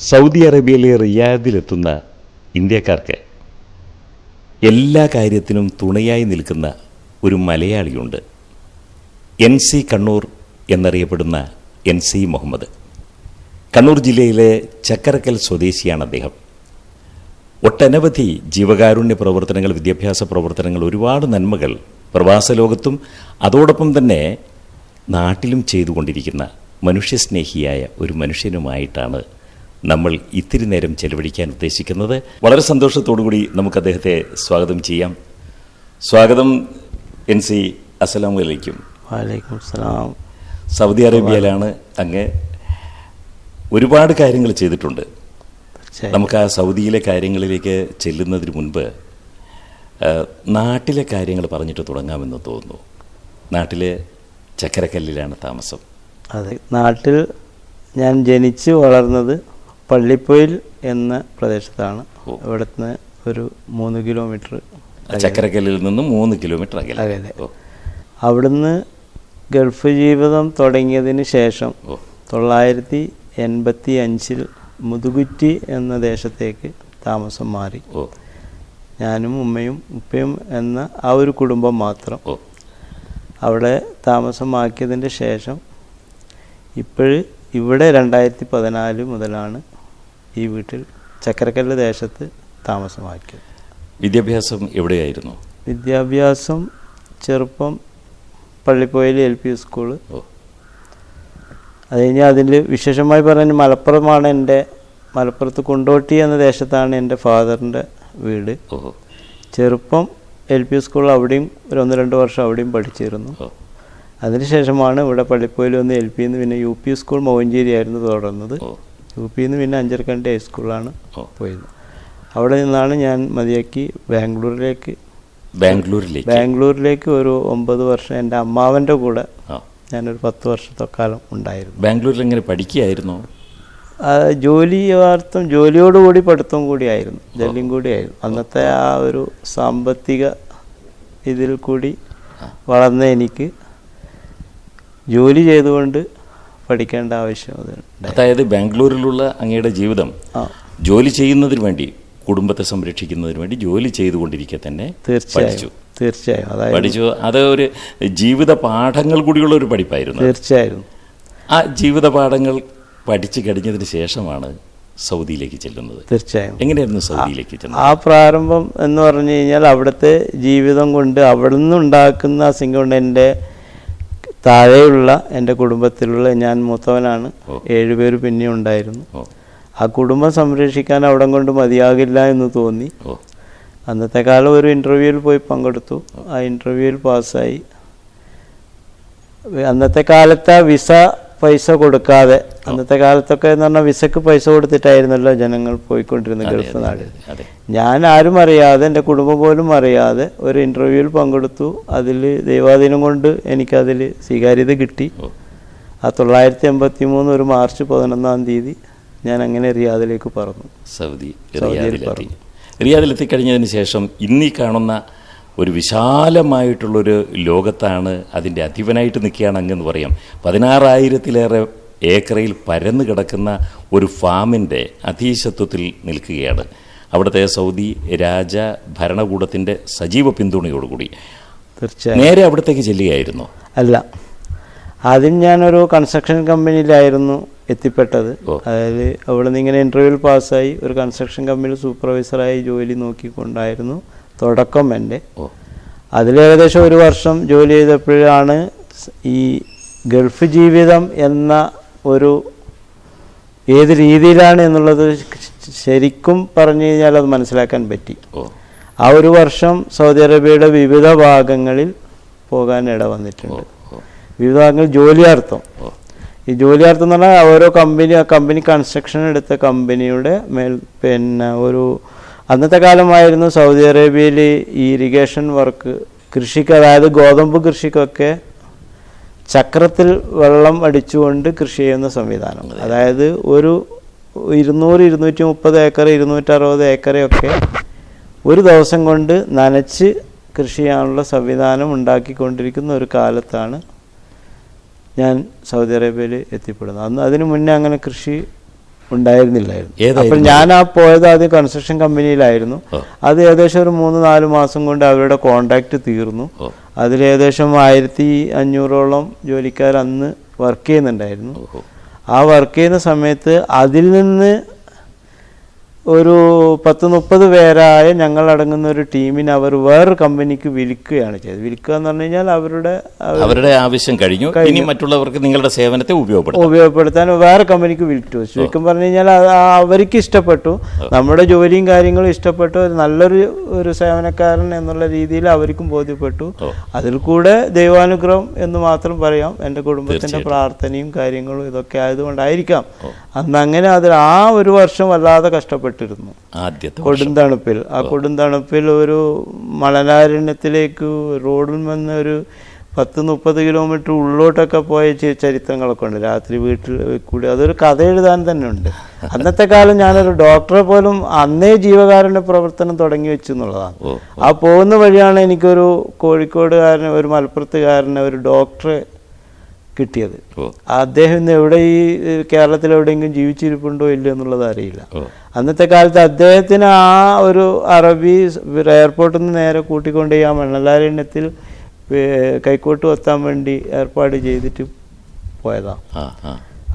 Saudi അറേബ്യയിലെ റിയാദിലെത്തുന്ന ഇന്ത്യക്കാർക്ക് എല്ലാ കാര്യത്തിനും തുണയായി നിൽക്കുന്ന ഒരു മലയാളിയുണ്ട്. എൻ സി കണ്ണൂർ എന്നറിയപ്പെടുന്ന എൻ സി മുഹമ്മദ്. കണ്ണൂർ ജില്ലയിലെ ചക്കരക്കൽ സ്വദേശിയാണ് അദ്ദേഹം. ഒട്ടനവധി ജീവകാരുണ്യ പ്രവർത്തനങ്ങൾ വിദ്യാഭ്യാസ പ്രവർത്തനങ്ങൾ ഒരുപാട് നന്മകൾ പ്രവാസ ലോകത്തും അതോടൊപ്പം തന്നെ നാട്ടിലും ചെയ്തുകൊണ്ടിരിക്കുന്ന മനുഷ്യസ്നേഹിയായ ഒരു മനുഷ്യനുമായിട്ടാണ് നമ്മൾ ഇത്തിരി നേരം ചെലവഴിക്കാൻ ഉദ്ദേശിക്കുന്നത്. വളരെ സന്തോഷത്തോടു കൂടി നമുക്ക് അദ്ദേഹത്തെ സ്വാഗതം ചെയ്യാം. സ്വാഗതം എൻ സി അലൈക്കും. വലൈക്കും സലാം സൗദി അറേബ്യയിലാണ് അങ്ങ് ഒരുപാട് കാര്യങ്ങൾ ചെയ്തിട്ടുണ്ട്. നമുക്ക് ആ സൗദിയിലെ കാര്യങ്ങളിലേക്ക് ചെല്ലുന്നതിന് മുൻപ് നാട്ടിലെ കാര്യങ്ങൾ പറഞ്ഞിട്ട് തുടങ്ങാമെന്ന് തോന്നുന്നു. നാട്ടിലെ ചക്കരക്കല്ലിലാണ് താമസം. അതെ നാട്ടിൽ ഞാൻ ജനിച്ച് വളർന്നത് പള്ളിപ്പൊയിൽ എന്ന പ്രദേശത്താണ്. ഇവിടുന്ന് ഒരു മൂന്ന് കിലോമീറ്റർ ചക്കരക്കല്ലിൽ നിന്ന് മൂന്ന് കിലോമീറ്റർ അകലെ. അകലെ. അതെ അവിടുന്ന് ഗൾഫ് ജീവിതം തുടങ്ങിയതിന് ശേഷം തൊള്ളായിരത്തി എൺപത്തി അഞ്ചിൽ മുതുകുറ്റി എന്ന ദേശത്തേക്ക് താമസം മാറി. ഞാനും ഉമ്മയും ഉപ്പയും എന്ന ആ ഒരു കുടുംബം മാത്രം. അവിടെ താമസമാക്കിയതിന്റെ ശേഷം ഇപ്പോഴ് ഇവിടെ രണ്ടായിരത്തി പതിനാല് മുതലാണ് ഈ വീട്ടിൽ ചക്കരക്കല്ല് ദേശത്ത് താമസമാക്കിയത്. വിദ്യാഭ്യാസം എവിടെയായിരുന്നു? വിദ്യാഭ്യാസം ചെറുപ്പം പള്ളിപ്പോയിൽ എൽ പി സ്കൂൾ. അത് കഴിഞ്ഞാൽ അതിൽ വിശേഷമായി പറഞ്ഞ മലപ്പുറമാണ് എന്റെ മലപ്പുറത്ത് കൊണ്ടോട്ടി എന്ന ദേശത്താണ് എന്റെ ഫാദറിന്റെ വീട്. ചെറുപ്പം എൽ പി സ്കൂൾ അവിടെയും ഒരു ഒന്ന് രണ്ട് വർഷം അവിടെയും പഠിച്ചിരുന്നു. അതിനുശേഷമാണ് ഇവിടെ പള്ളിപ്പോയിൽ വന്ന് എൽ പിന്ന് പിന്നെ യു പി സ്കൂൾ മൗഞ്ചേരി ആയിരുന്നു തുടർന്നത്. ഓ പിയിൽ നിന്ന് പിന്നെ അഞ്ചരക്കണ്ടി ഹൈസ്കൂളാണ് പോയത്. അവിടെ നിന്നാണ് ഞാൻ മതിയാക്കി ബാംഗ്ലൂരിലേക്ക്. ബാംഗ്ലൂരിലേക്ക്? ബാംഗ്ലൂരിലേക്ക് ഒരു ഒമ്പത് വർഷം എന്റെ അമ്മാവന്റെ കൂടെ ഞാനൊരു പത്ത് വർഷത്തെ കാലം ഉണ്ടായിരുന്നു. ബാംഗ്ലൂരിൽ എങ്ങനെ പഠിക്കുകയായിരുന്നു? ജോലി വാർത്തം ജോലിയോടുകൂടി പഠിത്തം കൂടിയായിരുന്നു ജോലിയും കൂടിയായിരുന്നു അന്നത്തെ ആ ഒരു സാമ്പത്തിക ഇതിൽ കൂടി വളർന്ന എനിക്ക് ജോലി ചെയ്തുകൊണ്ട് പഠിക്കേണ്ട ആവശ്യം അതായത് ബാംഗ്ലൂരിലുള്ള അങ്ങയുടെ ജീവിതം ജോലി ചെയ്യുന്നതിന് വേണ്ടി കുടുംബത്തെ സംരക്ഷിക്കുന്നതിന് വേണ്ടി ജോലി ചെയ്തുകൊണ്ടിരിക്കെ തന്നെ തീർച്ചയായും തീർച്ചയായും. അതായത് പഠിച്ചു. അത് ഒരു ജീവിത പാഠങ്ങൾ കൂടിയുള്ള ഒരു പഠിപ്പായിരുന്നു തീർച്ചയായും. ആ ജീവിത പാഠങ്ങൾ പഠിച്ചു കഴിഞ്ഞതിന് ശേഷമാണ് സൗദിയിലേക്ക് ചെല്ലുന്നത്. തീർച്ചയായും. എങ്ങനെയായിരുന്നു സൗദിയിലേക്ക് ചെല്ലുന്നത് ആ പ്രാരംഭം എന്ന് പറഞ്ഞു കഴിഞ്ഞാൽ അവിടുത്തെ ജീവിതം കൊണ്ട് അവിടെ നിന്ന് ഉണ്ടാക്കുന്ന സിംഗ കൊണ്ട് എന്റെ താഴെയുള്ള എന്റെ കുടുംബത്തിലുള്ള ഞാൻ മൂത്തവനാണ്. ഏഴുപേർ ഏഴുപേര് പിന്നെ ഉണ്ടായിരുന്നു. ആ കുടുംബം സംരക്ഷിക്കാൻ അവിടെ കൊണ്ട് മതിയാകില്ല എന്ന് തോന്നി. അന്നത്തെ കാലം ഒരു ഇന്റർവ്യൂവിൽ പോയി പങ്കെടുത്തു. ആ ഇന്റർവ്യൂവിൽ പാസ്സായി. അന്നത്തെ കാലത്ത് ആ വിസ പൈസ കൊടുക്കാതെ. അന്നത്തെ കാലത്തൊക്കെ എന്ന് പറഞ്ഞാൽ വിസക്ക് പൈസ കൊടുത്തിട്ടായിരുന്നല്ലോ ജനങ്ങൾ പോയിക്കൊണ്ടിരുന്നത് ഗൾഫ് അതെ, ഞാൻ ആരും അറിയാതെ എന്റെ കുടുംബം പോലും അറിയാതെ ഒരു ഇന്റർവ്യൂവിൽ പങ്കെടുത്തു. അതിൽ ദൈവാധീനം കൊണ്ട് എനിക്കതിൽ സ്വീകാര്യത കിട്ടി. ആ തൊള്ളായിരത്തി എൺപത്തി മൂന്ന് ഒരു മാർച്ച് പതിനൊന്നാം തീയതി ഞാൻ അങ്ങനെ റിയാദിലേക്ക് പറഞ്ഞു സൗദി സൗദിയിൽ റിയാദിലെത്തി. പറഞ്ഞു. റിയാദിലെത്തി കഴിഞ്ഞതിന് ശേഷം ഇന്നീ കാണുന്ന ഒരു വിശാലമായിട്ടുള്ളൊരു ലോകത്താണ് അതിന്റെ അധിപനായിട്ട് നിൽക്കുകയാണ് അങ്ങെന്ന് പറയാം. പതിനാറായിരത്തിലേറെ ഏക്കറയിൽ പരന്നു കിടക്കുന്ന ഒരു ഫാമിന്റെ അധീശത്വത്തിൽ നിൽക്കുകയാണ്. അവിടുത്തെ സൗദി രാജ ഭരണകൂടത്തിന്റെ സജീവ പിന്തുണയോടുകൂടി. തീർച്ചയായും. നേരെ അവിടത്തേക്ക് ചെല്ലുകയായിരുന്നു. അല്ല ആദ്യം ഞാനൊരു കൺസ്ട്രക്ഷൻ കമ്പനിയിലായിരുന്നു എത്തിപ്പെട്ടത്. അതായത് അവിടെ നിന്ന് ഇങ്ങനെ ഇന്റർവ്യൂവിൽ പാസ്സായി ഒരു കൺസ്ട്രക്ഷൻ കമ്പനിയിൽ സൂപ്പർവൈസറായി ജോലി നോക്കിക്കൊണ്ടായിരുന്നു. തുടക്കം എന്റെ. ഏകദേശം ഒരു വർഷം ജോലി ചെയ്തപ്പോഴാണ് ഈ ഗൾഫ് ജീവിതം എന്ന ഒരു ഏത് രീതിയിലാണ് എന്നുള്ളത് ശരിക്കും പറഞ്ഞു കഴിഞ്ഞാൽ അത് മനസ്സിലാക്കാൻ പറ്റി. ആ ഒരു വർഷം സൗദി അറേബ്യയുടെ വിവിധ ഭാഗങ്ങളിൽ പോകാൻ ഇട വന്നിട്ടുണ്ട്. വിവിധ ഭാഗങ്ങളിൽ ജോലിയാർത്ഥം ഈ ജോലിയാർത്ഥം എന്ന് പറഞ്ഞാൽ ഓരോ കമ്പനി ആ കമ്പനി കൺസ്ട്രക്ഷൻ എടുത്ത കമ്പനിയുടെ മേൽ പിന്നെ ഒരു അന്നത്തെ കാലമായിരുന്നു സൗദി അറേബ്യയിൽ ഈ ഇറിഗേഷൻ വർക്ക് കൃഷിക്ക് അതായത് ഗോതമ്പ് കൃഷിക്കൊക്കെ ചക്രത്തിൽ വെള്ളം അടിച്ചുകൊണ്ട് കൃഷി ചെയ്യുന്ന സംവിധാനം അതായത് ഒരു ഇരുന്നൂറ് ഇരുന്നൂറ്റി മുപ്പത് ഏക്കർ ഇരുന്നൂറ്ററുപത് ഏക്കറയൊക്കെ ഒരു ദിവസം കൊണ്ട് നനച്ച് കൃഷി ചെയ്യാനുള്ള സംവിധാനം ഉണ്ടാക്കിക്കൊണ്ടിരിക്കുന്ന ഒരു കാലത്താണ് ഞാൻ സൗദി അറേബ്യയിൽ എത്തിപ്പെടുന്നത്. അന്ന് അതിനു മുന്നേ അങ്ങനെ കൃഷി ഉണ്ടായിരുന്നില്ലായിരുന്നു. അപ്പം ഞാൻ ആ പോയത് ആദ്യം കൺസ്ട്രക്ഷൻ കമ്പനിയിലായിരുന്നു. അത് ഏകദേശം ഒരു മൂന്ന് നാല് മാസം കൊണ്ട് അവരുടെ കോണ്ടാക്ട് തീർന്നു. അതിലേകദേശം അതിൽ ഏകദേശം ആയിരത്തി അഞ്ഞൂറോളം ജോലിക്കാർ അന്ന് വർക്ക് ചെയ്യുന്നുണ്ടായിരുന്നു. ആ വർക്ക് ചെയ്യുന്ന സമയത്ത് അതിൽ നിന്ന് ഒരു പത്ത് മുപ്പത് പേരായ ഞങ്ങളടങ്ങുന്ന ഒരു ടീമിനെ അവർ വേറൊരു കമ്പനിക്ക് വിൽക്കുകയാണ് ചെയ്തത്. വിൽക്കുക എന്ന് പറഞ്ഞു കഴിഞ്ഞാൽ അവരുടെ അവരുടെ ആവശ്യം കഴിഞ്ഞു. ഇനി മറ്റുള്ളവർക്ക് നിങ്ങളുടെ സേവനത്തെ ഉപയോഗപ്പെടുത്താം. ഉപയോഗപ്പെടുത്താൻ വേറെ കമ്പനിക്ക് വിൽറ്റു ശരിക്കും പറഞ്ഞു കഴിഞ്ഞാൽ അവർക്ക് ഇഷ്ടപ്പെട്ടു. നമ്മുടെ ജോലിയും കാര്യങ്ങളും ഇഷ്ടപ്പെട്ടു. ഒരു നല്ലൊരു ഒരു സേവനക്കാരൻ എന്നുള്ള രീതിയിൽ അവർക്കും ബോധ്യപ്പെട്ടു. അതിൽ കൂടെ ദൈവാനുഗ്രഹം എന്ന് മാത്രം പറയാം. എന്റെ കുടുംബത്തിന്റെ പ്രാർത്ഥനയും കാര്യങ്ങളും ഇതൊക്കെ ആയതുകൊണ്ടായിരിക്കാം. അന്ന് അങ്ങനെ അതിൽ ആ ഒരു വർഷം വല്ലാതെ കഷ്ടപ്പെട്ടിരുന്നു ആദ്യത്തെ കൊടുന്തണുപ്പിൽ ആ കൊടുന്തണുപ്പിൽ ഒരു മലനാരണ്യത്തിലേക്ക് റോഡിൽ നിന്ന് ഒരു പത്ത് മുപ്പത് കിലോമീറ്റർ ഉള്ളോട്ടൊക്കെ പോയ ചരിത്രങ്ങളൊക്കെ ഉണ്ട്. രാത്രി വീട്ടിൽ കൂടി അതൊരു കഥ എഴുതാൻ തന്നെ ഉണ്ട്. അന്നത്തെ കാലം ഞാനൊരു ഡോക്ടറെ പോലും അന്നേ ജീവകാരുണ്യ പ്രവർത്തനം തുടങ്ങി വെച്ചു എന്നുള്ളതാണ്. ആ പോകുന്ന വഴിയാണ് എനിക്കൊരു കോഴിക്കോടുകാരനെ ഒരു മലപ്പുറത്തുകാരനെ ഒരു ഡോക്ടറെ കിട്ടിയത്. അദ്ദേഹം ഇന്ന് എവിടെ ഈ കേരളത്തിൽ എവിടെയെങ്കിലും ജീവിച്ചിരിപ്പുണ്ടോ ഇല്ലയോ എന്നുള്ളത് അറിയില്ല. അന്നത്തെ കാലത്ത് അദ്ദേഹത്തിന് ആ ഒരു അറബി എയർപോർട്ടിൽ നിന്ന് നേരെ കൂട്ടിക്കൊണ്ട് ആ മണ്ണലാരണ്യത്തിൽ കൈക്കോട്ട് എത്താൻ വേണ്ടി ഏർപ്പാട് ചെയ്തിട്ട് പോയതാണ്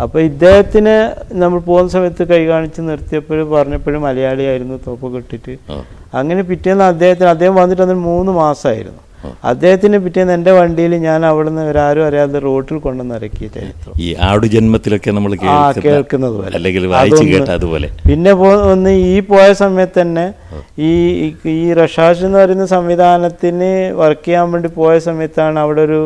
അപ്പോൾ ഇദ്ദേഹത്തിന് നമ്മൾ പോകുന്ന സമയത്ത് കൈ കാണിച്ച് നിർത്തിയപ്പോഴും പറഞ്ഞപ്പോഴും മലയാളിയായിരുന്നു തോപ്പൊക്കെ കെട്ടിട്ട്. അങ്ങനെ പിറ്റേന്ന് അദ്ദേഹത്തിന് അദ്ദേഹം വന്നിട്ട് അതിന് മൂന്ന് മാസമായിരുന്നു. അദ്ദേഹത്തിന് പിറ്റേന്ന് എന്റെ വണ്ടിയിൽ ഞാൻ അവിടുന്ന് ഒരാരും അറിയാതെ റോട്ടിൽ കൊണ്ടുവന്ന് ഇറക്കിയിട്ട് ജന്മത്തിലൊക്കെ ഈ ആടുജന്മത്തിലൊക്കെ നമ്മൾ കേൾക്കുന്നത് പോലെ. അല്ലെങ്കിൽ വായിച്ചു പിന്നെ ഒന്ന് ഈ പോയ സമയത്ത് തന്നെ ഈ ഈ- റഷാഷ് എന്ന് പറയുന്ന സംവിധാനത്തിന് വർക്ക് ചെയ്യാൻ വേണ്ടി പോയ സമയത്താണ് അവിടെ ഒരു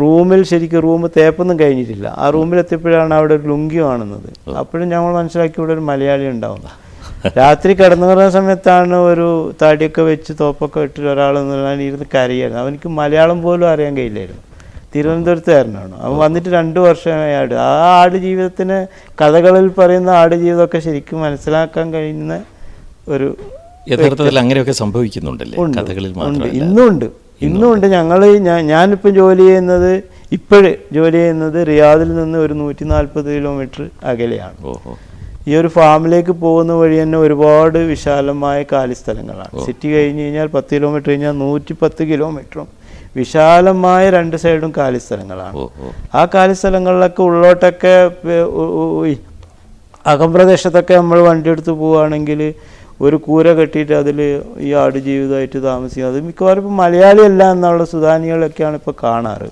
റൂമിൽ ശരിക്കും റൂം തേപ്പൊന്നും കഴിഞ്ഞിട്ടില്ല. ആ റൂമിൽ എത്തിയപ്പോഴാണ് അവിടെ ഒരു ലുങ്കി കാണുന്നത്. അപ്പോഴും ഞങ്ങൾ മനസ്സിലാക്കി ഇവിടെ ഒരു മലയാളി ഉണ്ടാവും രാത്രി കിടന്നു പറഞ്ഞ സമയത്താണ് ഒരു താടിയൊക്കെ വെച്ച് തോപ്പൊക്കെ ഇട്ടിട്ട് ഒരാൾ ഇരുന്ന് കരയായിരുന്നു. അവനിക്ക് മലയാളം പോലും അറിയാൻ കഴിയില്ലായിരുന്നു. തിരുവനന്തപുരത്തുകാരനാണ്. അവൻ വന്നിട്ട് രണ്ടു വർഷമായി ആട്. ആ ആട് ജീവിതത്തിന് കഥകളിൽ പറയുന്ന ആട് ജീവിതമൊക്കെ ശരിക്കും മനസ്സിലാക്കാൻ കഴിയുന്ന ഒരു യഥാർത്ഥത്തിൽ അങ്ങനെയൊക്കെ സംഭവിക്കുന്നുണ്ടല്ലേ? കഥകളിൽ ഉണ്ട്. ഇന്നുണ്ട്. ഇന്നും ഉണ്ട് ഇന്നും ഉണ്ട് ഞങ്ങൾ ഞാനിപ്പം ജോലി ചെയ്യുന്നത് ഇപ്പോഴ് ജോലി ചെയ്യുന്നത് റിയാദിൽ നിന്ന് ഒരു നൂറ്റി നാൽപ്പത് കിലോമീറ്റർ അകലെയാണ്. ഓഹോ. ഈ ഒരു ഫാമിലേക്ക് പോകുന്ന വഴി തന്നെ ഒരുപാട് വിശാലമായ കാലിസ്ഥലങ്ങളാണ്. സിറ്റി കഴിഞ്ഞ് കഴിഞ്ഞാൽ പത്ത് കിലോമീറ്റർ കഴിഞ്ഞാൽ നൂറ്റി പത്ത് കിലോമീറ്ററും വിശാലമായ രണ്ട് സൈഡും കാലിസ്ഥലങ്ങളാണ്. സ്ഥലങ്ങളാണ് ആ കാലിസ്ഥലങ്ങളിലൊക്കെ ഉള്ളോട്ടൊക്കെ അകം അകംപ്രദേശത്തൊക്കെ നമ്മൾ വണ്ടി എടുത്ത് പോവുകയാണെങ്കിൽ ഒരു കൂര കെട്ടിയിട്ട് അതിൽ ഈ ആട് ജീവിതമായിട്ട് താമസിക്കും. അത് മിക്കവാറും ഇപ്പം മലയാളിയല്ല എന്നുള്ള സുധാനികളൊക്കെയാണ് ഇപ്പോൾ കാണാറ്.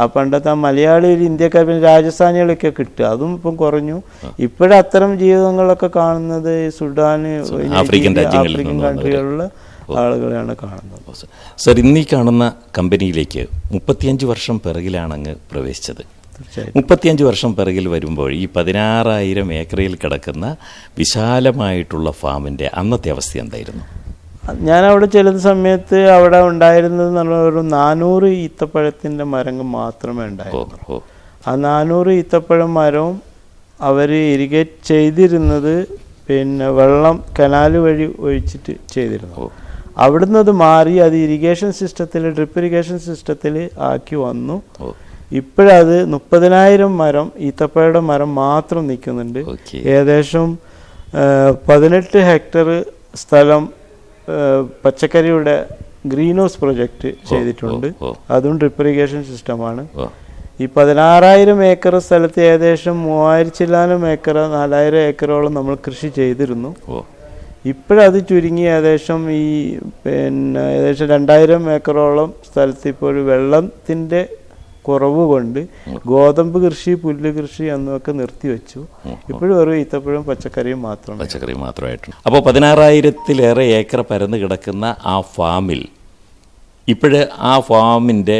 ആ പണ്ടത്തെ ആ മലയാളി ഒരു ഇന്ത്യക്കാർ പിന്നെ രാജസ്ഥാനികളൊക്കെ കിട്ടുക. അതും ഇപ്പം കുറഞ്ഞു. ഇപ്പോഴും അത്തരം ജീവിതങ്ങളൊക്കെ കാണുന്നത് ഈ സുഡാന് ആഫ്രിക്കൻ കൺട്രികളിലുള്ള ആളുകളെയാണ് കാണുന്നത്. സർ. ഇന്നീ കാണുന്ന കമ്പനിയിലേക്ക് മുപ്പത്തിയഞ്ച് വർഷം പിറകിലാണ് അങ്ങ് പ്രവേശിച്ചത്. മുപ്പത്തിയഞ്ച് വർഷം പിറകിൽ വരുമ്പോൾ ഈ പതിനാറായിരം ഏക്കറിൽ കിടക്കുന്ന വിശാലമായിട്ടുള്ള ഫാമിന്റെ അന്നത്തെ അവസ്ഥ എന്തായിരുന്നു? ഞാൻ അവിടെ ചെല്ലുന്ന സമയത്ത് അവിടെ ഉണ്ടായിരുന്നത് ഒരു നാനൂറ് ഈത്തപ്പഴത്തിന്റെ മരങ്ങൾ മാത്രമേ ഉണ്ടായിരുന്നുള്ളൂ. ഉണ്ടായിരുന്നു ആ നാനൂറ് ഈത്തപ്പഴം മരവും അവർ ഇറിഗേറ്റ് ചെയ്തിരുന്നത് പിന്നെ വെള്ളം കനാൽ വഴി ഒഴിച്ചിട്ട് ചെയ്തിരുന്നു. അവിടുന്ന് അത് മാറി അത് ഇറിഗേഷൻ സിസ്റ്റത്തിൽ ഡ്രിപ്പ് ഇറിഗേഷൻ സിസ്റ്റത്തിൽ ആക്കി വന്നു. ഇപ്പോഴത് മുപ്പതിനായിരം മരം ഈത്തപ്പഴയുടെ മരം മാത്രം നിൽക്കുന്നുണ്ട്. ഏകദേശം പതിനെട്ട് ഹെക്ടർ സ്ഥലം പച്ചക്കറിയുടെ ഗ്രീൻ ഹൗസ് പ്രൊജക്റ്റ് ചെയ്തിട്ടുണ്ട്. അതും ഡ്രിപ്പ് ഇറിഗേഷൻ സിസ്റ്റമാണ് ഈ പതിനാറായിരം ഏക്കർ സ്ഥലത്ത് ഏകദേശം മൂവായിരത്തി ചില്ലാനം ഏക്കർ നാലായിരം ഏക്കറോളം നമ്മൾ കൃഷി ചെയ്തിരുന്നു. ഇപ്പോഴത് ചുരുങ്ങി ഏകദേശം ഈ പിന്നെ ഏകദേശം രണ്ടായിരം ഏക്കറോളം സ്ഥലത്ത് ഇപ്പോൾ ഒരു വെള്ളത്തിന്റെ കുറവ് കൊണ്ട് ഗോതമ്പ് കൃഷി പുല്ല് കൃഷി എന്നൊക്കെ നിർത്തിവെച്ചു ഇപ്പോഴും ഒരു ഈത്തപ്പഴവും പച്ചക്കറിയും മാത്രമാണ്. പച്ചക്കറി മാത്രമായിട്ടുണ്ട്. അപ്പോൾ പതിനാറായിരത്തിലേറെ ഏക്കർ പരന്ന് കിടക്കുന്ന ആ ഫാമിൽ ഇപ്പോഴ് ആ ഫാമിന്റെ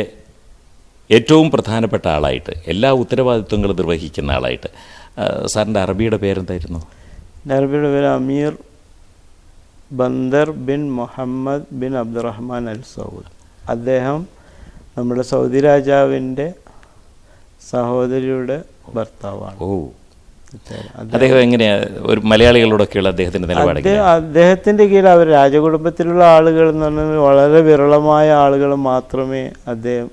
ഏറ്റവും പ്രധാനപ്പെട്ട ആളായിട്ട് എല്ലാ ഉത്തരവാദിത്വങ്ങളും നിർവഹിക്കുന്ന ആളായിട്ട് സാറിന്റെ അറബിയുടെ പേരെന്തായിരുന്നു? അറബിയുടെ പേര് Ameer Bandar bin Mohammed bin Abdulrahman Al Saud. അദ്ദേഹം നമ്മുടെ സൗദി രാജാവിന്റെ സഹോദരിയുടെ ഭർത്താവാണ്. ഓ. അദ്ദേഹം എങ്ങനെയാ ഒരു മലയാളികളോടൊക്കെയുള്ള അദ്ദേഹത്തിന്റെ നിലപാട് അദ്ദേഹം അദ്ദേഹത്തിന്റെ കീഴിൽ അവർ രാജകുടുംബത്തിലുള്ള ആളുകൾ എന്ന് പറഞ്ഞാൽ വളരെ വിരളമായ ആളുകൾ മാത്രമേ അദ്ദേഹം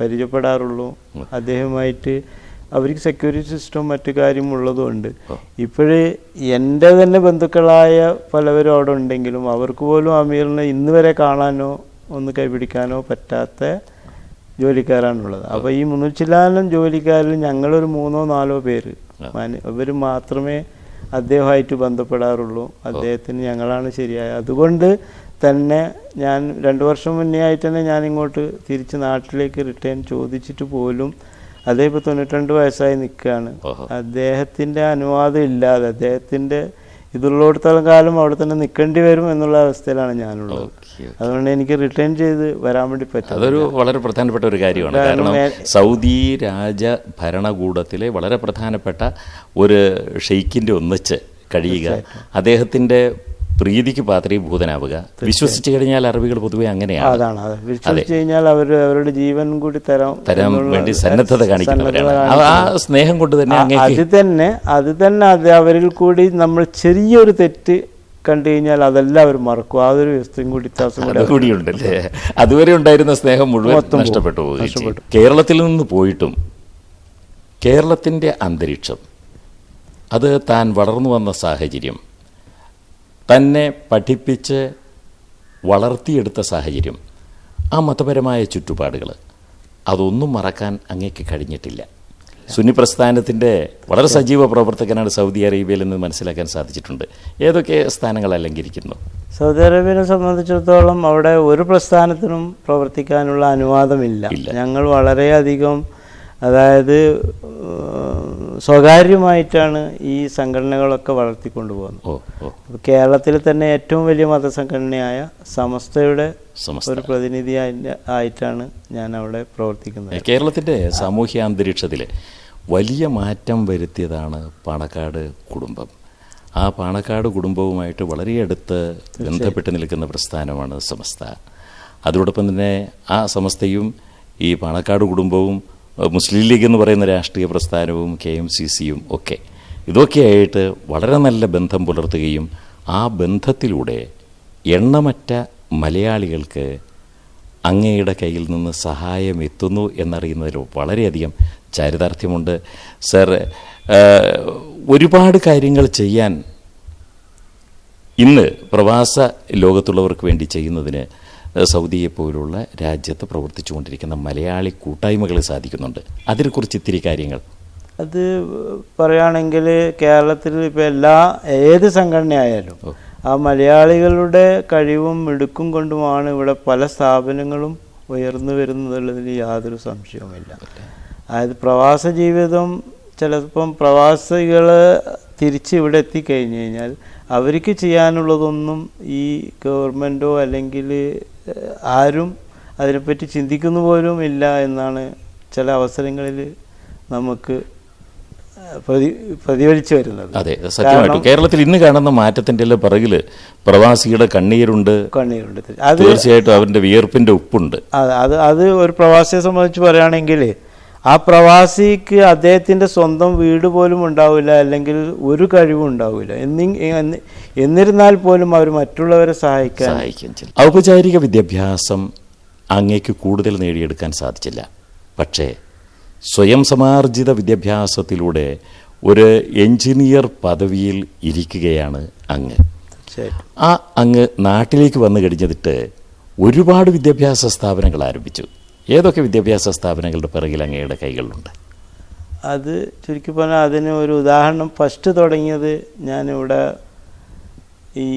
പരിചയപ്പെടാറുള്ളൂ. അദ്ദേഹമായിട്ട് അവർക്ക് സെക്യൂരിറ്റി സിസ്റ്റം മറ്റു കാര്യം ഉള്ളതുകൊണ്ട്. ഇപ്പോഴ് എന്റെ തന്നെ ബന്ധുക്കളായ പലവരും അവിടെ ഉണ്ടെങ്കിലും അവർക്ക് പോലും അമീറിനെ ഇന്ന് വരെ കാണാനോ ഒന്ന് കൈപിടിക്കാനോ പറ്റാത്ത ജോലിക്കാരാണുള്ളത്. അപ്പോൾ ഈ മുന്നൂറ്റിലാനം ജോലിക്കാരിൽ ഞങ്ങളൊരു മൂന്നോ നാലോ പേര്. ഇവർ മാത്രമേ അദ്ദേഹമായിട്ട് ബന്ധപ്പെടാറുള്ളൂ. അദ്ദേഹത്തിന് ഞങ്ങളാണ് ശരിയായ. അതുകൊണ്ട് തന്നെ ഞാൻ രണ്ടു വർഷം മുന്നേ ആയിട്ട് തന്നെ ഞാൻ ഇങ്ങോട്ട് തിരിച്ച് നാട്ടിലേക്ക് റിട്ടേൺ ചോദിച്ചിട്ട് പോലും അദ്ദേഹം ഇപ്പോൾ തൊണ്ണൂറ്റിരണ്ട് വയസ്സായി നിൽക്കുകയാണ്. അദ്ദേഹത്തിന്റെ അദ്ദേഹത്തിന്റെ അനുവാദം ഇല്ലാതെ അദ്ദേഹത്തിന്റെ ഇതുള്ളിടത്തോളം കാലം അവിടെ തന്നെ നിൽക്കേണ്ടി വരും എന്നുള്ള അവസ്ഥയിലാണ് ഞാനുള്ളത്. അതുകൊണ്ട് എനിക്ക് റിട്ടേൺ ചെയ്ത് വരാൻ വേണ്ടി പറ്റും അതൊരു വളരെ പ്രധാനപ്പെട്ട ഒരു കാര്യമാണ്. കാരണം കാരണം സൗദി രാജ ഭരണകൂടത്തിലെ വളരെ പ്രധാനപ്പെട്ട ഒരു ഷെയ്ക്കിന്റെ ഒന്നിച്ച് കഴിയുക അദ്ദേഹത്തിന്റെ പ്രീതിക്ക് പാത്രീഭൂതനാവുക വിശ്വസിച്ചു കഴിഞ്ഞാൽ അറബികൾ പൊതുവെ അങ്ങനെയാണ്. അതാണ്. വിശ്വസിച്ചു കഴിഞ്ഞാൽ അവർ അവരുടെ ജീവൻ കൂടി തരാം തരാൻ വേണ്ടി സന്നദ്ധത കാണിക്കുന്നവരാണ് ആ- സ്നേഹം കൊണ്ട് തന്നെ അത് തന്നെ അത് തന്നെ അത് അവരിൽ കൂടി നമ്മൾ ചെറിയൊരു തെറ്റ് കണ്ടു കഴിഞ്ഞാൽ അതെല്ലാം അവർ മറക്കും. ആ ഒരു വ്യവസ്ഥയും കൂടി കൂടിയുണ്ടല്ലേ അതുവരെ ഉണ്ടായിരുന്ന സ്നേഹം മുഴുവൻ നഷ്ടപ്പെട്ടു പോകും കേരളത്തിൽ നിന്ന് പോയിട്ടും കേരളത്തിന്റെ അന്തരീക്ഷം അത് താൻ വളർന്നു വന്ന സാഹചര്യം തന്നെ പഠിപ്പിച്ച് വളർത്തിയെടുത്ത സാഹചര്യം ആ മതപരമായ ചുറ്റുപാടുകൾ അതൊന്നും മറക്കാൻ അങ്ങേക്ക് കഴിഞ്ഞിട്ടില്ല. സുന്നി പ്രസ്ഥാനത്തിന്റെ വളരെ സജീവ പ്രവർത്തകനാണ് സൗദി അറേബ്യയിൽ നിന്ന് മനസ്സിലാക്കാൻ സാധിച്ചിട്ടുണ്ട്. ഏതൊക്കെ സ്ഥാനങ്ങൾ അലങ്കരിക്കുന്നു? സൗദി അറേബ്യനെ സംബന്ധിച്ചിടത്തോളം അവിടെ ഒരു പ്രസ്ഥാനത്തിനും പ്രവർത്തിക്കാനുള്ള അനുവാദമില്ല. ഞങ്ങൾ വളരെയധികം അതായത് സ്വകാര്യമായിട്ടാണ് ഈ സംഘടനകളൊക്കെ വളർത്തിക്കൊണ്ടുപോകുന്നത്. കേരളത്തിൽ തന്നെ ഏറ്റവും വലിയ മതസംഘടനയായ സമസ്തയുടെ ഒരു പ്രതിനിധി ആയിട്ടാണ് ഞാൻ അവിടെ പ്രവർത്തിക്കുന്നത് കേരളത്തിന്റെ സാമൂഹ്യ അന്തരീക്ഷത്തിൽ വലിയ മാറ്റം വരുത്തിയതാണ് പാണക്കാട് കുടുംബം. ആ പാണക്കാട് കുടുംബവുമായിട്ട് വളരെ അടുത്ത് ബന്ധപ്പെട്ട് നിൽക്കുന്ന പ്രസ്ഥാനമാണ് സമസ്ത. അതോടൊപ്പം തന്നെ ആ സമസ്തയും ഈ പാണക്കാട് കുടുംബവും മുസ്ലിം ലീഗ് എന്ന് പറയുന്ന രാഷ്ട്രീയ പ്രസ്ഥാനവും കെ എം സി സിയും ഒക്കെ ഇതൊക്കെയായിട്ട് വളരെ നല്ല ബന്ധം പുലർത്തുകയും ആ ബന്ധത്തിലൂടെ എണ്ണമറ്റ മലയാളികൾക്ക് അങ്ങയുടെ കയ്യിൽ നിന്ന് സഹായം എത്തുന്നു എന്നറിയുന്നതിൽ വളരെയധികം ചാരിതാർത്ഥ്യമുണ്ട്. സർ ഒരുപാട് കാര്യങ്ങൾ ചെയ്യാൻ ഇന്ന് പ്രവാസ ലോകത്തുള്ളവർക്ക് വേണ്ടി ചെയ്യുന്നതിന് ഏഹ്, സൗദിയെ പോലുള്ള രാജ്യത്ത് പ്രവർത്തിച്ചുകൊണ്ടിരിക്കുന്ന മലയാളി കൂട്ടായ്മകൾ സാധിക്കുന്നുണ്ട്. അതിനെക്കുറിച്ച് ഇത്തിരി കാര്യങ്ങൾ. അത് പറയുകയാണെങ്കിൽ കേരളത്തിൽ ഇപ്പോൾ എല്ലാ ഏത് സംഘടനയായാലും ആ മലയാളികളുടെ കഴിവും മിടുക്കും കൊണ്ടുമാണ് ഇവിടെ പല സ്ഥാപനങ്ങളും ഉയർന്നു വരുന്നതിൽ യാതൊരു സംശയവുമില്ല. അതായത് പ്രവാസ ജീവിതം ചിലപ്പം പ്രവാസികൾ തിരിച്ച് ഇവിടെ എത്തിക്കഴിഞ്ഞ് കഴിഞ്ഞാൽ അവർക്ക് ചെയ്യാനുള്ളതൊന്നും ഈ ഗവൺമെന്റോ അല്ലെങ്കിൽ ആരും അതിനെപ്പറ്റി ചിന്തിക്കുന്നു പോലും ഇല്ല എന്നാണ് ചില അവസരങ്ങളിൽ നമുക്ക് പ്രതി പ്രതിഫലിച്ചു വരുന്നത്. അതെ സത്യമായിട്ടും. കേരളത്തിൽ ഇന്ന് കാണുന്ന മാറ്റത്തിന്റെ എല്ലാം പിറകിൽ പ്രവാസിയുടെ കണ്ണീരുണ്ട്. കണ്ണീരുണ്ട്. അത് തീർച്ചയായിട്ടും അവരുടെ വിയർപ്പിന്റെ ഉപ്പുണ്ട്. അത് അത് ഒരു പ്രവാസിയെ സംബന്ധിച്ച് പറയുകയാണെങ്കിൽ ആ പ്രവാസിക്ക് അദ്ദേഹത്തിന്റെ സ്വന്തം വീട് പോലും ഉണ്ടാവില്ല അല്ലെങ്കിൽ ഒരു കഴിവും ഉണ്ടാവില്ല. എന്നി എന്നിരുന്നാൽ പോലും അവർ മറ്റുള്ളവരെ സഹായിക്കാൻ ഔപചാരിക വിദ്യാഭ്യാസം അങ്ങേക്ക് കൂടുതൽ നേടിയെടുക്കാൻ സാധിച്ചില്ല. പക്ഷേ സ്വയം സമാർജിത വിദ്യാഭ്യാസത്തിലൂടെ ഒരു എഞ്ചിനീയർ പദവിയിൽ ഇരിക്കുകയാണ് അങ്ങ്. ആ അങ്ങ് നാട്ടിലേക്ക് വന്നു കഴിഞ്ഞിട്ട് ഒരുപാട് വിദ്യാഭ്യാസ സ്ഥാപനങ്ങൾ ആരംഭിച്ചു. ഏതൊക്കെ വിദ്യാഭ്യാസ സ്ഥാപനങ്ങളുടെ പിറകിൽ അങ്ങയുടെ കൈകളുണ്ട്? അത് ചുരുക്കി പറഞ്ഞാൽ അതിന് ഒരു ഉദാഹരണം ഫസ്റ്റ് തുടങ്ങിയത് ഞാനിവിടെ ഈ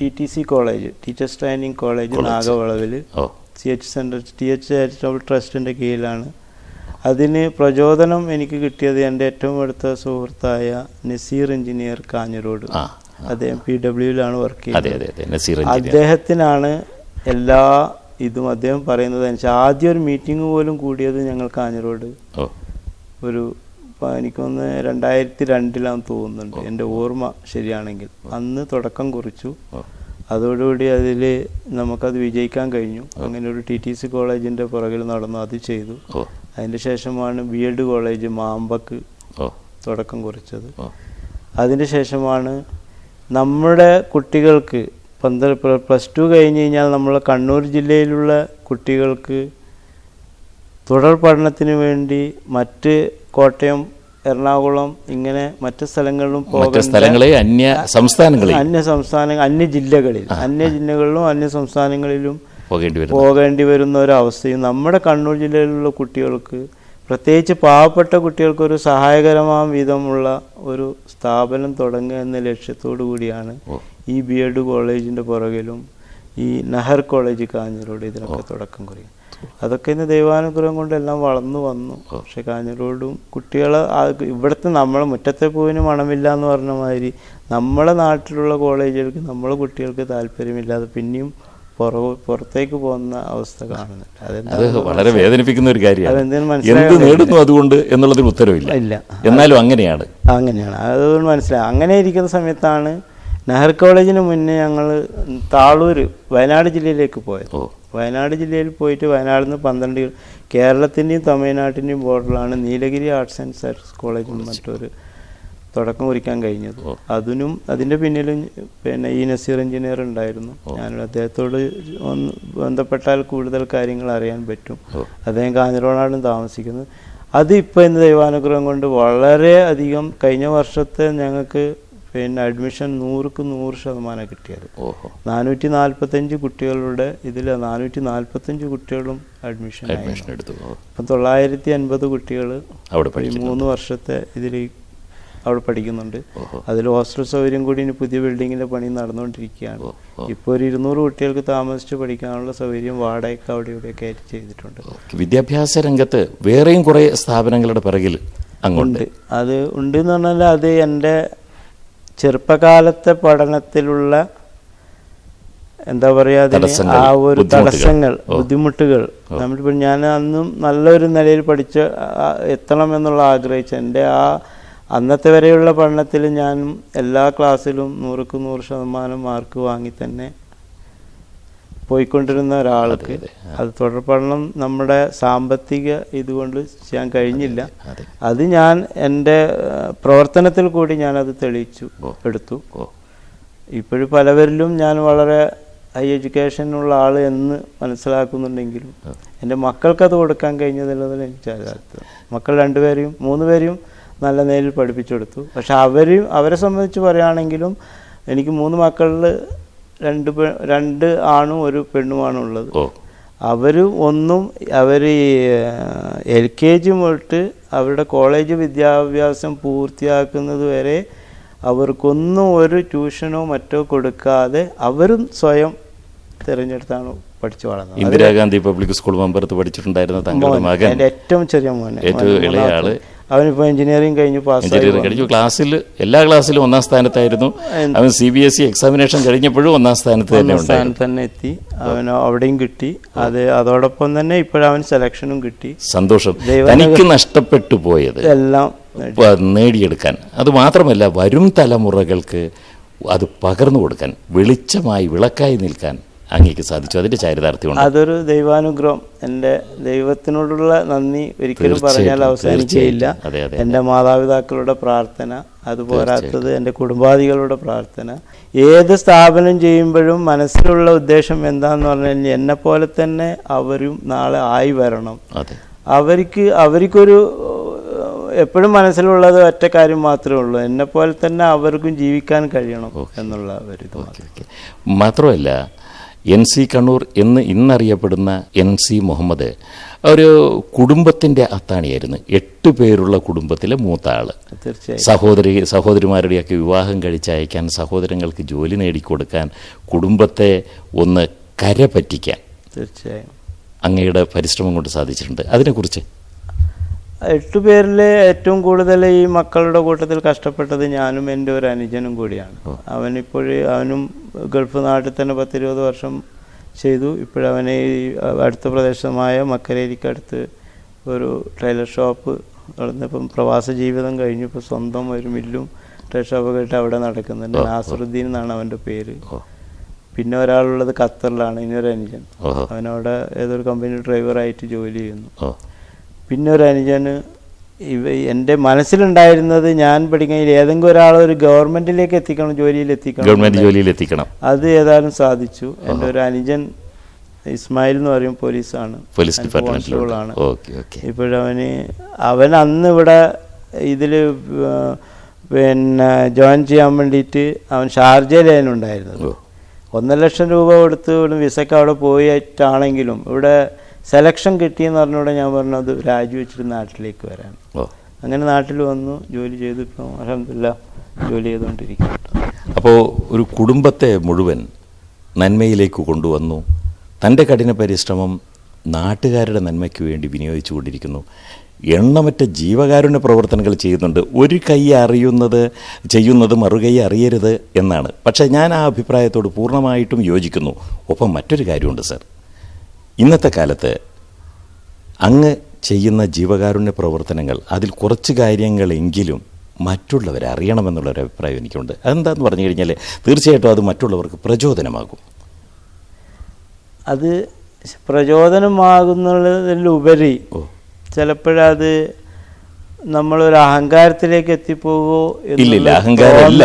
T T C college teachers training college നാഗവളവിൽ. C H centre T H charitable ട്രസ്റ്റിന്റെ കീഴിലാണ്. അതിന് പ്രചോദനം എനിക്ക് കിട്ടിയത് എന്റെ ഏറ്റവും അടുത്ത സുഹൃത്തായ നസീർ എഞ്ചിനീയർ കാഞ്ഞിരോട്. അദ്ദേഹം പി ഡബ്ല്യുവിലാണ് വർക്ക് ചെയ്യുന്നത് അദ്ദേഹത്തിനാണ് എല്ലാ ഇതും അദ്ദേഹം പറയുന്നത് അനുസരിച്ച് ആദ്യം ഒരു മീറ്റിംഗ് പോലും കൂടിയത് ഞങ്ങൾ കാഞ്ഞിരോട്. ഒരു എനിക്കൊന്ന് രണ്ടായിരത്തി രണ്ടിലാന്ന് തോന്നുന്നുണ്ട്. എന്റെ ഓർമ്മ ശരിയാണെങ്കിൽ. അന്ന് തുടക്കം കുറിച്ചു. അതോടുകൂടി അതിൽ നമുക്കത് വിജയിക്കാൻ കഴിഞ്ഞു. അങ്ങനെ ഒരു ടി ടി സി കോളേജിന്റെ പുറകിൽ നടന്നു. അത് ചെയ്തു. അതിന്റെ ശേഷമാണ് ബി എഡ് കോളേജ് മാമ്പക്ക് തുടക്കം കുറിച്ചത്. അതിന്റെ ശേഷമാണ് നമ്മുടെ കുട്ടികൾക്ക് പന്ത്ര പ്ലസ് ടു കഴിഞ്ഞ് കഴിഞ്ഞാൽ നമ്മൾ കണ്ണൂർ ജില്ലയിലുള്ള കുട്ടികൾക്ക് തുടർ പഠനത്തിന് വേണ്ടി മറ്റ് കോട്ടയം എറണാകുളം ഇങ്ങനെ മറ്റ് സ്ഥലങ്ങളിലും മറ്റ് സ്ഥലങ്ങളെ അന്യ സംസ്ഥാനങ്ങളിൽ. അന്യ സംസ്ഥാന അന്യ ജില്ലകളിൽ. അന്യ ജില്ലകളിലും അന്യ സംസ്ഥാനങ്ങളിലും പോകേണ്ടി വരുന്നു. ഒരവസ്ഥയും നമ്മുടെ കണ്ണൂർ ജില്ലയിലുള്ള കുട്ടികൾക്ക് പ്രത്യേകിച്ച് പാവപ്പെട്ട കുട്ടികൾക്ക് ഒരു സഹായകരമാം വിധമുള്ള ഒരു സ്ഥാപനം തുടങ്ങുക എന്ന ലക്ഷ്യത്തോടു കൂടിയാണ്. ഈ ബി എഡ് കോളേജിന്റെ പുറകിലും ഈ നഹർ കോളേജ് കാഞ്ഞിരോട് ഇതിനൊക്കെ തുടക്കം കുറിയും അതൊക്കെ ഇന്ന് ദൈവാനുഗ്രഹം കൊണ്ട് എല്ലാം വളർന്നു വന്നു. പക്ഷെ കാഞ്ഞിരോടും കുട്ടികളെ ഇവിടുത്തെ നമ്മളെ മുറ്റത്തെ പൂവിന് മണമില്ല എന്ന് പറഞ്ഞ മാതിരി നമ്മളെ നാട്ടിലുള്ള കോളേജുകൾക്ക് നമ്മളെ കുട്ടികൾക്ക് താല്പര്യമില്ലാതെ പിന്നെയും പുറകു പുറത്തേക്ക് പോകുന്ന അവസ്ഥ കാണുന്നുണ്ട്. അതെന്താ അത് വളരെ വേദനിപ്പിക്കുന്ന ഒരു കാര്യമാണ്. എന്ത് നേടുന്നു അതുകൊണ്ട് എന്നുള്ളതിന് ഉത്തരവില്ല. ഇല്ല. എന്നാലും അങ്ങനെയാണ്. അങ്ങനെയാണ്. അതുകൊണ്ട് മനസ്സിലായി. അങ്ങനെ ഇരിക്കുന്ന സമയത്താണ് നെഹർ കോളേജിന് മുന്നേ ഞങ്ങൾ താളൂർ വയനാട് ജില്ലയിലേക്ക് പോയത്. വയനാട് ജില്ലയിൽ പോയിട്ട് വയനാട് നിന്ന് പന്ത്രണ്ട് കേരളത്തിന്റെയും തമിഴ്നാട്ടിന്റെയും ബോർഡറിലാണ് നീലഗിരി ആർട്സ് ആൻഡ് സയൻസ് കോളേജും മറ്റൊരു തുടക്കം കുറിക്കാൻ കഴിഞ്ഞത്. അതിനും അതിന്റെ പിന്നിലും പിന്നെ ഈ നസീർ എഞ്ചിനീയർ ഉണ്ടായിരുന്നു. ഞാൻ അദ്ദേഹത്തോട് ഒന്ന് ബന്ധപ്പെട്ടാൽ കൂടുതൽ കാര്യങ്ങൾ അറിയാൻ പറ്റും. അദ്ദേഹം കാഞ്ഞിരോടാണ് താമസിക്കുന്നത്. അത് ഇപ്പോൾ ഇന്ന് ദൈവാനുഗ്രഹം കൊണ്ട് വളരെ അധികം കഴിഞ്ഞ വർഷത്തെ ഞങ്ങൾക്ക് പിന്നെ അഡ്മിഷൻ നൂറുക്ക് നൂറ് ശതമാനം കിട്ടിയത്. ഓഹോ. നാനൂറ്റി നാൽപ്പത്തഞ്ച് കുട്ടികളുടെ ഇതിൽ നാനൂറ്റി നാൽപ്പത്തഞ്ച് കുട്ടികളും അഡ്മിഷൻ അഡ്മിഷൻ എടുത്തു. ഓ, ഇപ്പം തൊള്ളായിരത്തി അൻപത് കുട്ടികൾ അവിടെ മൂന്ന് വർഷത്തെ ഇതിൽ അവിടെ പഠിക്കുന്നുണ്ട്. അതിൽ ഹോസ്റ്റൽ സൗകര്യം കൂടി ഇനി പുതിയ ബിൽഡിങ്ങിന്റെ പണി നടന്നുകൊണ്ടിരിക്കുകയാണ്. ഇപ്പോൾ ഒരു ഇരുന്നൂറ് കുട്ടികൾക്ക് താമസിച്ച് പഠിക്കാനുള്ള സൗകര്യം വാടകയ്ക്ക് അവിടെ ഇവിടെയൊക്കെ ആയിട്ട് ചെയ്തിട്ടുണ്ട്. വിദ്യാഭ്യാസ രംഗത്ത് വേറെയും കുറേ സ്ഥാപനങ്ങളുടെ പിറകിൽ അങ്ങോട്ട്. അത് ഉണ്ട് എന്ന് പറഞ്ഞാൽ അത് എന്റെ ചെറുപ്പകാലത്തെ പഠനത്തിലുള്ള എന്താ പറയാ അതിന് ആ ഒരു തടസ്സങ്ങൾ ബുദ്ധിമുട്ടുകൾ. നമ്മളിപ്പോൾ ഞാൻ അന്നും നല്ലൊരു നിലയിൽ പഠിച്ച് എത്തണം എന്നുള്ള ആഗ്രഹിച്ച എന്റെ ആ അന്നത്തെ വരെയുള്ള പഠനത്തിൽ ഞാനും എല്ലാ ക്ലാസ്സിലും നൂറുക്ക് നൂറ് ശതമാനം മാർക്ക് വാങ്ങി തന്നെ പോയിക്കൊണ്ടിരുന്ന ഒരാൾക്ക് അത് തുടർ പഠനം നമ്മുടെ സാമ്പത്തിക ഇതുകൊണ്ട് ചെയ്യാൻ കഴിഞ്ഞില്ല. അത്. ഞാൻ എന്റെ പ്രവർത്തനത്തിൽ കൂടി ഞാനത് തെളിയിച്ചു എടുത്തു. ഇപ്പോഴും പലവരിലും ഞാൻ വളരെ ഹൈ എഡ്യൂക്കേഷനുള്ള ആൾ എന്ന് മനസ്സിലാക്കുന്നുണ്ടെങ്കിലും എന്റെ മക്കൾക്കത് കൊടുക്കാൻ കഴിഞ്ഞതിലുള്ളതിൽ എനിക്ക് ചാരിതാർത്ഥ്യം മക്കൾ രണ്ടുപേരെയും മൂന്ന് പേരെയും നല്ല നിലയിൽ പഠിപ്പിച്ചു കൊടുത്തു പക്ഷെ അവരെയും അവരെ സംബന്ധിച്ച് പറയുകയാണെങ്കിലും എനിക്ക് മൂന്ന് മക്കളിൽ രണ്ട് പെ രണ്ട് ആണും ഒരു പെണ്ണുമാണ് ഉള്ളത് അവർ ഒന്നും അവർ എൽ കെ ജി തൊട്ട് അവരുടെ കോളേജ് വിദ്യാഭ്യാസം പൂർത്തിയാക്കുന്നത് വരെ അവർക്കൊന്നും ഒരു ട്യൂഷനോ മറ്റോ കൊടുക്കാതെ അവരും സ്വയം തിരഞ്ഞെടുത്താണ് പഠിച്ചു വളർന്നത്. ഇന്ദിരാഗാന്ധി പബ്ലിക് സ്കൂൾ മമ്പറത്ത് പഠിച്ചിട്ടുണ്ടായിരുന്ന തങ്ങളുടെ മകൻ. ഏറ്റവും ചെറിയ മോനെ. ഏറ്റവും ഇളയ. ആൾ. അവനിപ്പോൾ എഞ്ചിനീയറിംഗ് കഴിഞ്ഞ് പാസ്സായി എഞ്ചിനീയറിംഗ് കഴിഞ്ഞു. ക്ലാസ്സിൽ എല്ലാ ക്ലാസ്സിലും ഒന്നാം സ്ഥാനത്തായിരുന്നു. അവൻ C B S E examination കഴിഞ്ഞപ്പോഴും ഒന്നാം സ്ഥാനത്ത് തന്നെ ഒന്നാം ഉണ്ടായിരുന്നു. സ്ഥാനത്ത് തന്നെ എത്തി. അവന് അവിടെയും കിട്ടി. അത് അതോടൊപ്പം തന്നെ ഇപ്പോഴവൻ സെലക്ഷനും കിട്ടി. സന്തോഷം. തനിക്ക് നഷ്ടപ്പെട്ടു പോയത്. എല്ലാം പ- നേടിയെടുക്കാൻ. അത് മാത്രമല്ല വരും തലമുറകൾക്ക് അത് പകർന്നു കൊടുക്കാൻ വെളിച്ചമായി വിളക്കായി നിൽക്കാൻ അങ്ങേക്ക് സാധിച്ചു. അതിന്റെ ചാരിതാർത്ഥ്യം അതൊരു ദൈവാനുഗ്രഹം. എന്റെ ദൈവത്തിനോടുള്ള നന്ദി ഒരിക്കലും പറഞ്ഞാൽ അവസാനിക്കുകയില്ല. എന്റെ മാതാപിതാക്കളുടെ പ്രാർത്ഥന അത് പോരാത്തത് എന്റെ കുടുംബാദികളുടെ പ്രാർത്ഥന. ഏത് സ്ഥാപനം ചെയ്യുമ്പോഴും മനസ്സിലുള്ള ഉദ്ദേശം എന്താന്ന് പറഞ്ഞാൽ എന്നെ പോലെ തന്നെ അവരും നാളെ ആയി വരണം. അവർക്ക് അവർക്കൊരു എപ്പോഴും മനസ്സിലുള്ളത് ഒറ്റ കാര്യം മാത്രമേ ഉള്ളൂ. എന്നെ പോലെ തന്നെ അവർക്കും ജീവിക്കാൻ കഴിയണം എന്നുള്ള ഒരു. മാത്രമല്ല എൻ സി കണ്ണൂർ എന്ന് ഇന്നറിയപ്പെടുന്ന എൻ സി മുഹമ്മദ് ഒരു കുടുംബത്തിന്റെ അത്താണിയായിരുന്നു. എട്ട് പേരുള്ള കുടുംബത്തിലെ മൂത്ത ആൾ സഹോദരി സഹോദരിമാരുടെയൊക്കെ വിവാഹം കഴിച്ചയക്കാൻ സഹോദരങ്ങൾക്ക് ജോലി നേടിക്കൊടുക്കാൻ കുടുംബത്തെ ഒന്ന് കരപറ്റിക്കാൻ തീർച്ചയായും. അങ്ങയുടെ പരിശ്രമം കൊണ്ട് സാധിച്ചിട്ടുണ്ട്. അതിനെക്കുറിച്ച് എട്ടു പേരിൽ ഏറ്റവും കൂടുതൽ ഈ മക്കളുടെ കൂട്ടത്തിൽ കഷ്ടപ്പെട്ടത് ഞാനും എന്റെ ഒരു അനുജനും കൂടിയാണ്. അവനിപ്പോഴ് അവനും ഗൾഫ് നാട്ടിൽ തന്നെ പത്തിരുപത് വർഷം ചെയ്തു. ഇപ്പോഴവനെ ഈ അടുത്ത പ്രദേശമായ മക്കരേരിക്കടുത്ത് ഒരു ടൈലർ ഷോപ്പ് നടന്നിപ്പം പ്രവാസ ജീവിതം കഴിഞ്ഞു. ഇപ്പോൾ സ്വന്തം ഒരു മില്ലും ടൈലർ ഷോപ്പൊക്കെ ആയിട്ട് അവിടെ നടക്കുന്നുണ്ട്. നാസറുദ്ദീൻ എന്നാണ് അവന്റെ പേര്. പിന്നെ ഒരാളുള്ളത് ഖത്തറിലാണ്. ഇനിയൊരു അനുജൻ. ഓഹോ. അവനവിടെ ഏതൊരു കമ്പനി ഡ്രൈവറായിട്ട് ജോലി ചെയ്യുന്നു. പിന്നെ ഒരു അനുജന് ഇവ എന്റെ മനസ്സിലുണ്ടായിരുന്നത് ഞാൻ പഠിക്കാൻ ഏതെങ്കിലും ഒരാൾ ഒരു ഗവൺമെന്റിലേക്ക് എത്തിക്കണം ജോലിയിൽ എത്തിക്കണം ഗവൺമെന്റ് ജോലിയിൽ എത്തിക്കണം. അത് ഏതായാലും സാധിച്ചു. എന്റെ ഒരു അനുജൻ ഇസ്മായിൽ എന്ന് പറയും പോലീസാണ്. പോലീസ് ആണ് ഡിപ്പാർട്ട്മെന്റിലാണ് ഓക്കെ ഓക്കെ. ഇപ്പോഴവന് അവൻ അന്ന് ഇവിടെ ഇതിൽ പിന്നെ ജോയിൻ ചെയ്യാൻ വേണ്ടിയിട്ട് അവൻ ഷാർജയിലായിരുന്നു ഉണ്ടായിരുന്നത് ഒന്നര ലക്ഷം രൂപ കൊടുത്ത് ഇവിടെ വിസക്ക് അവിടെ പോയിട്ടാണെങ്കിലും ഇവിടെ സെലക്ഷൻ കിട്ടിയെന്ന് പറഞ്ഞൂടെ ഞാൻ പറഞ്ഞത് രാജിവെച്ചിട്ട് നാട്ടിലേക്ക് വരാൻ അങ്ങനെ നാട്ടിൽ വന്നു ജോലി ചെയ്തു. ഇപ്പം അലഹമില്ല ജോലി ചെയ്തുകൊണ്ടിരിക്കും അപ്പോൾ ഒരു കുടുംബത്തെ മുഴുവൻ നന്മയിലേക്ക് കൊണ്ടുവന്നു. തന്റെ കഠിന പരിശ്രമം നാട്ടുകാരുടെ നന്മയ്ക്ക് വേണ്ടി വിനിയോഗിച്ചുകൊണ്ടിരിക്കുന്നു. എണ്ണമറ്റ ജീവകാരുണ്യ പ്രവർത്തനങ്ങൾ ചെയ്യുന്നുണ്ട്. ഒരു കൈ അറിയുന്നത് ചെയ്യുന്നത് മറുകൈ അറിയരുത് എന്നാണ്. പക്ഷേ ഞാൻ ആ അഭിപ്രായത്തോട് പൂർണമായിട്ടും യോജിക്കുന്നു. ഒപ്പം മറ്റൊരു കാര്യമുണ്ട് സർ. ഇന്നത്തെ കാലത്ത് അങ്ങ് ചെയ്യുന്ന ജീവകാരുണ്യ പ്രവർത്തനങ്ങൾ അതിൽ കുറച്ച് കാര്യങ്ങളെങ്കിലും മറ്റുള്ളവർ അറിയണമെന്നുള്ളൊരു അഭിപ്രായം എനിക്കുണ്ട്. അതെന്താന്ന് പറഞ്ഞു കഴിഞ്ഞാൽ തീർച്ചയായിട്ടും അത് മറ്റുള്ളവർക്ക് പ്രചോദനമാകും. അത് പ്രചോദനമാകുന്നതിലുപരി ചിലപ്പോഴത് നമ്മളൊരു അഹങ്കാരത്തിലേക്ക് എത്തിപ്പോകുമോ ഇല്ലില്ല, അഹങ്കാരമില്ല.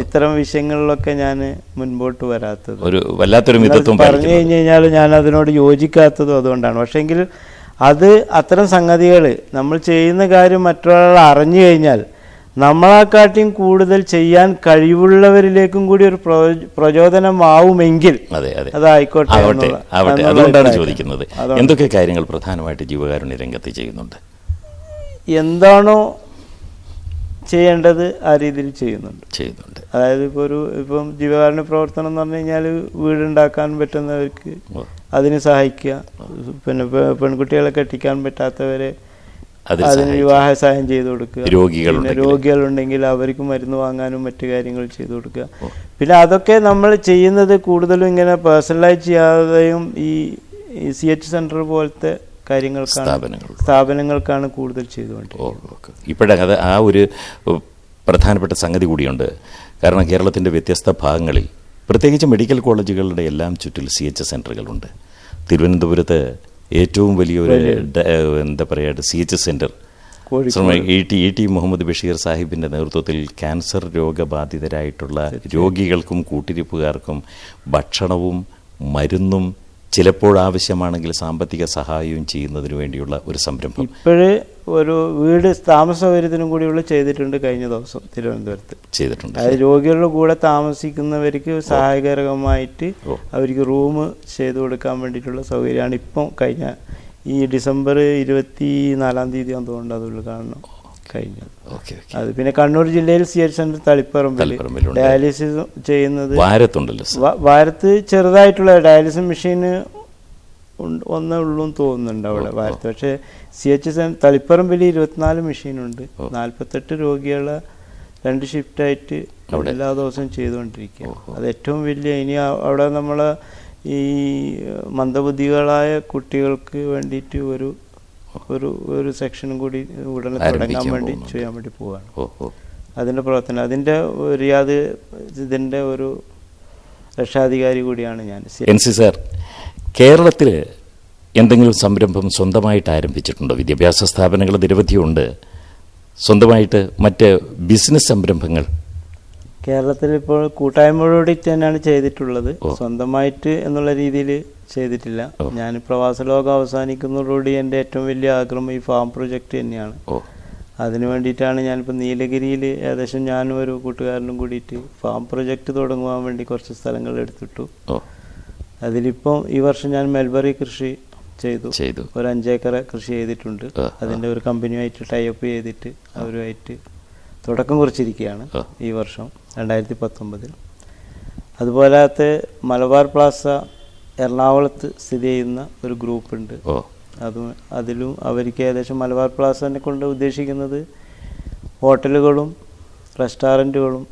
ഇത്തരം വിഷയങ്ങളിലൊക്കെ ഞാൻ മുൻപോട്ട് വരാത്തത്. ഒരു വല്ലാത്തൊരു മിതത്വം പറഞ്ഞു കഴിഞ്ഞു കഴിഞ്ഞാൽ ഞാൻ അതിനോട് യോജിക്കാത്തതും അതുകൊണ്ടാണ്. പക്ഷേങ്കിൽ അത് അത്തരം സംഗതികൾ നമ്മൾ ചെയ്യുന്ന കാര്യം മറ്റൊരാൾ അറിഞ്ഞു കഴിഞ്ഞാൽ നമ്മളെക്കാട്ടിയും കൂടുതൽ ചെയ്യാൻ കഴിവുള്ളവരിലേക്കും കൂടി ഒരു പ്രചോ- പ്രചോദനമാവുമെങ്കിൽ അതെ അതെ. അതായിക്കോട്ടെ അതുകൊണ്ടാണ് ചോദിക്കുന്നത്. എന്തൊക്കെ കാര്യങ്ങൾ പ്രധാനമായിട്ട് ജീവകാരുണ്യ രംഗത്ത് ചെയ്യുന്നുണ്ട്? എന്താണോ ചെയ്യേണ്ടത് ആ രീതിയിൽ ചെയ്യുന്നുണ്ട്. ചെയ്യുന്നുണ്ട്. അതായത് ഇപ്പോൾ ഒരു ഇപ്പം ജീവകാരുണ്യ പ്രവർത്തനം എന്ന് പറഞ്ഞു കഴിഞ്ഞാൽ വീടുണ്ടാക്കാൻ പറ്റുന്നവർക്ക് അതിനെ സഹായിക്കുക. പിന്നെ പെൺകുട്ടികളെ കെട്ടിക്കാൻ പറ്റാത്തവരെ അതിന് വിവാഹ സഹായം ചെയ്തു കൊടുക്കുക. രോഗികളുണ്ടെങ്കിൽ. പിന്നെ രോഗികളുണ്ടെങ്കിൽ അവർക്ക് മരുന്ന് വാങ്ങാനും മറ്റു കാര്യങ്ങൾ ചെയ്തു കൊടുക്കുക. പിന്നെ അതൊക്കെ നമ്മൾ ചെയ്യുന്നത് കൂടുതലും ഇങ്ങനെ പേഴ്സണലൈസ് ചെയ്യാതെയും ഈ സി എച്ച് സെന്റർ പോലത്തെ കാര്യങ്ങൾക്കാണ് സ്ഥാപനങ്ങൾക്കാണ് കൂടുതൽ ചെയ്തുകൊണ്ടിരിക്കുന്നത്. ഇപ്പോഴത് ആ ഒരു പ്രധാനപ്പെട്ട സംഗതി കൂടിയുണ്ട്. കാരണം കേരളത്തിന്റെ വ്യത്യസ്ത ഭാഗങ്ങളിൽ പ്രത്യേകിച്ച് മെഡിക്കൽ കോളേജുകളുടെ എല്ലാം ചുറ്റിൽ സി എച്ച് സെന്ററുകളുണ്ട് തിരുവനന്തപുരത്ത് ഏറ്റവും വലിയൊരു എന്താ പറയുക C H centre E T E T Muhammad Basheer സാഹിബിന്റെ നേതൃത്വത്തിൽ ക്യാൻസർ രോഗബാധിതരായിട്ടുള്ള രോഗികൾക്കും കൂട്ടിരിപ്പുകാർക്കും ഭക്ഷണവും മരുന്നും ചിലപ്പോൾ ആവശ്യമാണെങ്കിൽ സാമ്പത്തിക സഹായവും ചെയ്യുന്നതിന് വേണ്ടിയുള്ള ഒരു സംരംഭം. ഇപ്പോഴ് ഒരു വീട് താമസ സൗകര്യത്തിനും കൂടിയുള്ള ചെയ്തിട്ടുണ്ട് കഴിഞ്ഞ ദിവസം തിരുവനന്തപുരത്ത്. ചെയ്തിട്ടുണ്ട്. അതായത് രോഗികളുടെ കൂടെ താമസിക്കുന്നവർക്ക് സഹായകരമായിട്ട് അവർക്ക് റൂം ചെയ്തു കൊടുക്കാൻ വേണ്ടിയിട്ടുള്ള സൗകര്യമാണ് ഇപ്പം കഴിഞ്ഞ ഈ ഡിസംബർ ഇരുപത്തി നാലാം തീയതി തോന്നുന്നുണ്ട് അത് കാണണം ഓക്കെ അത് പിന്നെ കണ്ണൂർ ജില്ലയിൽ സി എച്ച് സെന്റർ തളിപ്പറമ്പിൽ തളിപ്പറമ്പിലുണ്ട്. ഡയാലിസിസ് ചെയ്യുന്നത് വാരത്തുണ്ടല്ലോ സർ വ- വാരത്ത് ചെറുതായിട്ടുള്ള ഡയാലിസിസ് മെഷീന് ഉണ്ട്- ഒന്നേ ഉള്ളൂ തോന്നുന്നുണ്ട് അവിടെ വാരത്ത് പക്ഷേ സി എച്ച് സെൻ തളിപ്പറമ്പിൽ ഇരുപത്തിനാല് മെഷീനുണ്ട് ഓ. നാൽപ്പത്തെട്ട് രോഗികളെ രണ്ട് ഷിഫ്റ്റായിട്ട് അവിടെ? എല്ലാ ദിവസവും ചെയ്തുകൊണ്ടിരിക്കുക ഓഹോ. അത് ഏറ്റവും വലിയ ഇനി അ- അവിടെ നമ്മൾ ഈ മന്ദബുദ്ധികളായ കുട്ടികൾക്ക് വേണ്ടിയിട്ട് ഒരു ഒരു ഒരു സെക്ഷനും കൂടി ഉടനെ തുടങ്ങാൻ വേണ്ടി ചെയ്യാൻ വേണ്ടി പോവുകയാണ് അതിന്റെ പ്രവർത്തനം അതിന്റെ റിയാദ് ഇതിന്റെ ഒരു രക്ഷാധികാരി കൂടിയാണ് ഞാൻ. എൻ. സി. സാർ കേരളത്തിൽ എന്തെങ്കിലും സംരംഭം സ്വന്തമായിട്ട് ആരംഭിച്ചിട്ടുണ്ടോ? വിദ്യാഭ്യാസ സ്ഥാപനങ്ങൾ നിരവധിയുണ്ട് സ്വന്തമായിട്ട് മറ്റ് ബിസിനസ് സംരംഭങ്ങൾ? കേരളത്തിൽ ഇപ്പോൾ കൂട്ടായ്മയോടി തന്നെയാണ് ചെയ്തിട്ടുള്ളത്. സ്വന്തമായിട്ട് എന്നുള്ള രീതിയിൽ ചെയ്തിട്ടില്ല. ഞാൻ പ്രവാസ ലോകം അവസാനിക്കുന്നതോടുകൂടി എന്റെ ഏറ്റവും വലിയ ആഗ്രഹം ഈ ഫാം പ്രൊജക്റ്റ് തന്നെയാണ്. അതിന് വേണ്ടിയിട്ടാണ് ഞാനിപ്പോൾ നീലഗിരിയിൽ ഏകദേശം ഞാനും ഒരു കൂട്ടുകാരനും കൂടിയിട്ട് ഫാം പ്രൊജക്റ്റ് തുടങ്ങുവാൻ വേണ്ടി കുറച്ച് സ്ഥലങ്ങൾ എടുത്തിട്ടു. അതിലിപ്പം ഈ വർഷം ഞാൻ മെൽബറി കൃഷി ചെയ്തു. ചെയ്തു. ഒരു അഞ്ചേക്കർ കൃഷി ചെയ്തിട്ടുണ്ട്. അതിന്റെ ഒരു കമ്പനിയുമായിട്ട് ടൈപ്പ് ചെയ്തിട്ട് അവരുമായിട്ട് തുടക്കം കുറിച്ചിരിക്കുകയാണ് ഈ വർഷം രണ്ടായിരത്തി പത്തൊമ്പതിൽ. അതുപോലത്തെ മലബാർ പ്ലാസ എറണാകുളത്ത് സ്ഥിതി ചെയ്യുന്ന ഒരു ഗ്രൂപ്പ് ഉണ്ട് ഓ. അതും അതിലും അവർക്ക് ഏകദേശം മലബാർ പ്ലാസനെ കൊണ്ട് ഉദ്ദേശിക്കുന്നത് ഹോട്ടലുകളും റെസ്റ്റോറന്റുകളും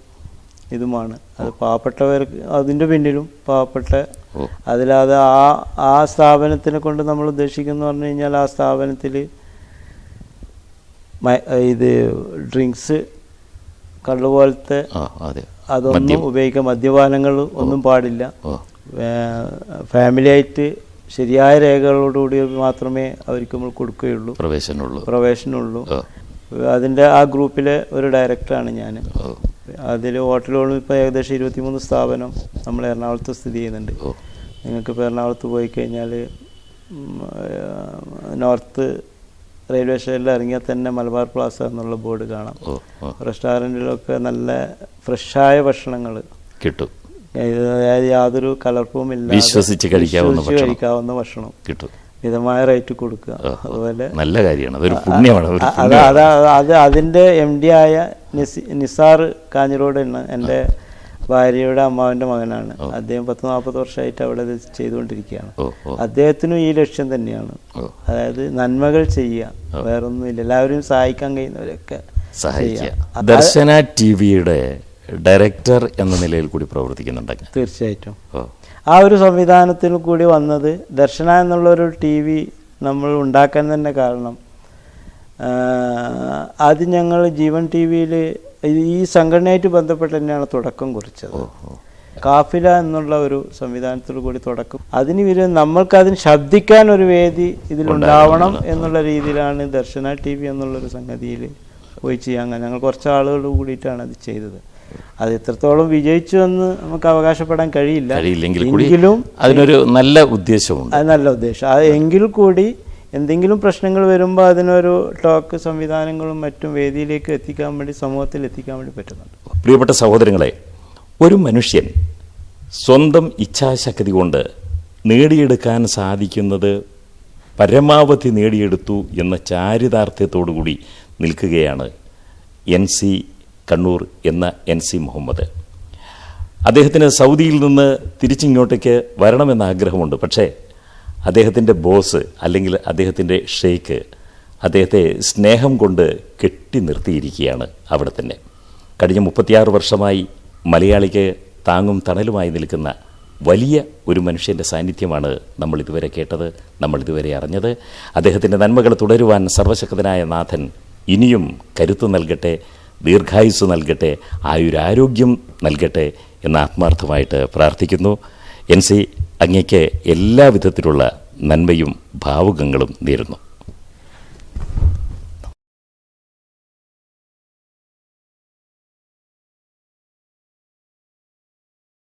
ഇതുമാണ്. അത് പാവപ്പെട്ടവർക്ക് അതിന്റെ പിന്നിലും പാവപ്പെട്ട അതിലാതെ ആ ആ സ്ഥാപനത്തിനെ കൊണ്ട് നമ്മൾ ഉദ്ദേശിക്കുന്നു പറഞ്ഞു കഴിഞ്ഞാൽ ആ സ്ഥാപനത്തിൽ ഇത് ഡ്രിങ്ക്സ് കള്ളു പോലത്തെ ആ അതെ. അതൊന്നും ഉപയോഗിക്കാം മദ്യപാനങ്ങൾ ഒന്നും പാടില്ല. ഓ ഫാമിലി ആയിട്ട് ശരിയായ രേഖകളോടുകൂടി മാത്രമേ അവർക്ക് നമ്മൾ കൊടുക്കുകയുള്ളൂ. പ്രവേശനമുള്ളൂ. പ്രവേശനമുള്ളൂ. അതിന്റെ ആ ഗ്രൂപ്പിലെ ഒരു ഡയറക്ടറാണ് ഞാൻ. അതിൽ ഹോട്ടലുകളും ഇപ്പോൾ ഏകദേശം ഇരുപത്തിമൂന്ന് സ്ഥാപനം നമ്മൾ എറണാകുളത്ത് സ്ഥിതി ചെയ്യുന്നുണ്ട്. നിങ്ങൾക്ക് ഇപ്പോൾ എറണാകുളത്ത് പോയി കഴിഞ്ഞാൽ നോർത്ത് റെയിൽവേ സ്റ്റേഷനിൽ ഇറങ്ങിയാൽ തന്നെ മലബാർ പ്ലാസ എന്നുള്ള ബോർഡ് കാണാം. റെസ്റ്റോറന്റിലൊക്കെ നല്ല ഫ്രഷായ ഭക്ഷണങ്ങൾ കിട്ടും. യാതൊരു കലർപ്പും ഇല്ല വിശ്വസിച്ച് കഴിക്കാവുന്ന. കഴിക്കാവുന്ന ഭക്ഷണം കിട്ടും. മിതമായ റേറ്റ് കൊടുക്കുക. അതുപോലെ നല്ല കാര്യമാണ്. അതൊരു പുണ്യമാണ് അത്. അത് അത് അതിന്റെ എം ഡി ആയ നിസി നിസാർ കാഞ്ഞിരോട് എന്റെ ഭാര്യയുടെ അമ്മാവന്റെ മകനാണ്. അദ്ദേഹം പത്ത് നാൽപ്പത് വർഷമായിട്ട് അവിടെ ചെയ്തുകൊണ്ടിരിക്കുകയാണ്. അദ്ദേഹത്തിനും ഈ ലക്ഷ്യം തന്നെയാണ്. അതായത് നന്മകൾ ചെയ്യുക. വേറൊന്നുമില്ല. എല്ലാവരും സഹായിക്കാൻ കഴിയുന്നവരൊക്കെ സഹായിക്കുക. ദർശന ടി വിയുടെ ഡയറക്ടർ എന്ന നിലയിൽ കൂടി പ്രവർത്തിക്കുന്നുണ്ട്. തീർച്ചയായിട്ടും. ആ ഒരു സംവിധാനത്തിൽ കൂടി വന്നത് ദർശന എന്നുള്ളൊരു ടി വി നമ്മൾ ഉണ്ടാക്കാൻ തന്നെ കാരണം ആദ്യം ഞങ്ങൾ ജീവൻ ടി വിയിൽ ഈ സംഘടനയായിട്ട് ബന്ധപ്പെട്ട് തന്നെയാണ് തുടക്കം കുറിച്ചത്. കാഫില എന്നുള്ള ഒരു സംവിധാനത്തിൽ കൂടി തുടക്കം. അതിന് വിര നമ്മൾക്ക് അതിന് ശബ്ദിക്കാൻ ഒരു വേദി ഇതിലുണ്ടാവണം എന്നുള്ള രീതിയിലാണ് ദർശന ടി വി എന്നുള്ളൊരു സംഗതിയിൽ പോയി ചെയ്യാൻ ഞങ്ങൾ കുറച്ച് ആളുകൾ കൂടിയിട്ടാണ് അത് ചെയ്തത്. അത് എത്രത്തോളം വിജയിച്ചു എന്ന് നമുക്ക് അവകാശപ്പെടാൻ കഴിയില്ല. കഴിയില്ലെങ്കിൽ എങ്കിലും അതിനൊരു നല്ല ഉദ്ദേശമുണ്ട് അത് നല്ല ഉദ്ദേശം. അത് എങ്കിൽ കൂടി എന്തെങ്കിലും പ്രശ്നങ്ങൾ വരുമ്പോൾ അതിനൊരു ടോക്ക് സംവിധാനങ്ങളും മറ്റും വേദിയിലേക്ക് എത്തിക്കാൻ വേണ്ടി സമൂഹത്തിൽ എത്തിക്കാൻ വേണ്ടി പറ്റുന്നുണ്ട്. പ്രിയപ്പെട്ട സഹോദരങ്ങളെ ഒരു മനുഷ്യൻ സ്വന്തം ഇച്ഛാശക്തി കൊണ്ട് നേടിയെടുക്കാൻ സാധിക്കുന്നത് പരമാവധി നേടിയെടുത്തു എന്ന ചാരിതാർത്ഥ്യത്തോടുകൂടി നിൽക്കുകയാണ് എൻ സി കണ്ണൂർ എന്ന എൻ സി മുഹമ്മദ്. അദ്ദേഹത്തിന് സൗദിയിൽ നിന്ന് തിരിച്ചിങ്ങോട്ടേക്ക് വരണമെന്ന ആഗ്രഹമുണ്ട്. പക്ഷേ അദ്ദേഹത്തിന്റെ ബോസ് അല്ലെങ്കിൽ അദ്ദേഹത്തിന്റെ ഷെയ്ക്ക് അദ്ദേഹത്തെ സ്നേഹം കൊണ്ട് കെട്ടി നിർത്തിയിരിക്കുകയാണ് അവിടെ തന്നെ. കഴിഞ്ഞ മുപ്പത്തിയാറ് വർഷമായി മലയാളിക്ക് താങ്ങും തണലുമായി നിൽക്കുന്ന വലിയ ഒരു മനുഷ്യന്റെ സാന്നിധ്യമാണ് നമ്മൾ ഇതുവരെ കേട്ടത് നമ്മൾ ഇതുവരെ അറിഞ്ഞത്. അദ്ദേഹത്തിന്റെ നന്മകൾ തുടരുവാൻ സർവശക്തനായ നാഥൻ ഇനിയും കരുത്തു നൽകട്ടെ. ദീർഘായുസ് നൽകട്ടെ ആയുരാരോഗ്യം നൽകട്ടെ എന്ന് ആത്മാർത്ഥമായിട്ട് പ്രാർത്ഥിക്കുന്നു. എൻ സി അങ്ങയ്ക്ക് എല്ലാ വിധത്തിലുള്ള നന്മയും ഭാവുകങ്ങളും നേരുന്നു.